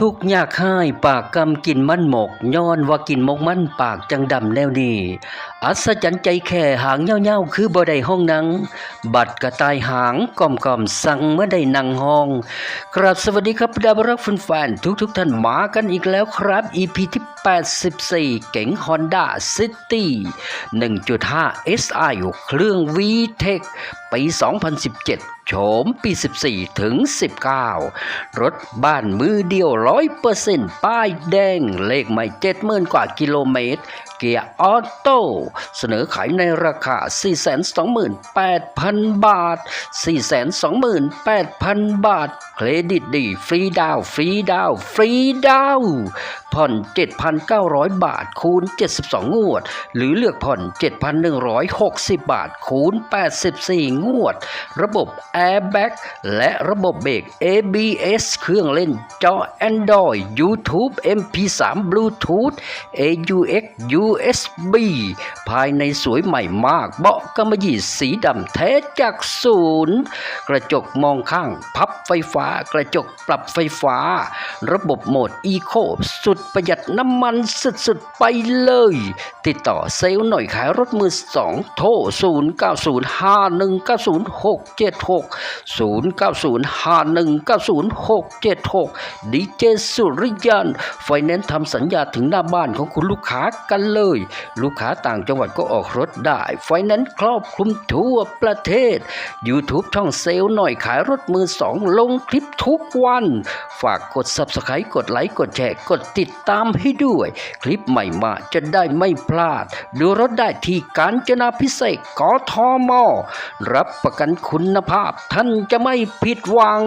ทุกยากให้ปากกำกินมันหมก ย้อนว่ากินหมกมันปากจังดำแนวนี้อัศจรรย์ใจแค่หางเย้าๆคือบ่ได้ห้องนัง บัดกระตายหางก่อมก่อมสั่งเมื่อได้นั่งห้องครับสวัสดีครับดาวรักแฟนทุกๆท่านมากันอีกแล้วครับ EP ที่ 84 เก๋ง Honda City 1.5 SI เครื่อง VTEC ปี 2017 โฉมปี 14 ถึง 19 รถบ้านมือเดียว 100%ป้ายแดง เลขไม่70,000 กว่ากิโลเมตร เกียร์ออโต้ เสนอขายในราคา 428,000 บาท 428,000 บาท เครดิตดี ฟรีดาว ฟรีดาว ฟรีดาว ผ่อน 7,900 บาทคูณ 72 งวด หรือเลือกผ่อน 7,160 บาทคูณ 84 งวด ระบบ Airbag และระบบเบรก ABS เครื่องเล่นจอ Android YouTube MP3 Bluetooth AUX USB ภายในสวยใหม่มาก เบาะกำมะหยี่สีดำแท้จากศูนย์ กระจกมองข้างพับไฟฟ้ากระจกปรับไฟฟ้า ระบบโหมด Eco สุดประหยัดน้ำมันสุดๆ ไปเลย ติดต่อเซลล์หน่อยขายรถมือสองโทร 0905190676 0905190676 ดีเจสุริยันไฟแนนซ์ทำสัญญาถึงหน้าบ้านของคุณลูกค้ากันเลย ลูกค้าต่างจังหวัดก็ออกรถได้ไฟแนนซ์ครอบคลุมทั่วประเทศ YouTube ช่องเซลล์หน่อยขายรถมือสองลงคลิปทุกวัน ฝากกด Subscribe กดไลค์กดแชร์กดติดตามให้ด้วย คลิปใหม่มาจะได้ไม่พลาด ดูรถได้ที่การจนาพิเศษกทม รับประกันคุณภาพท่านจะไม่ผิดหวัง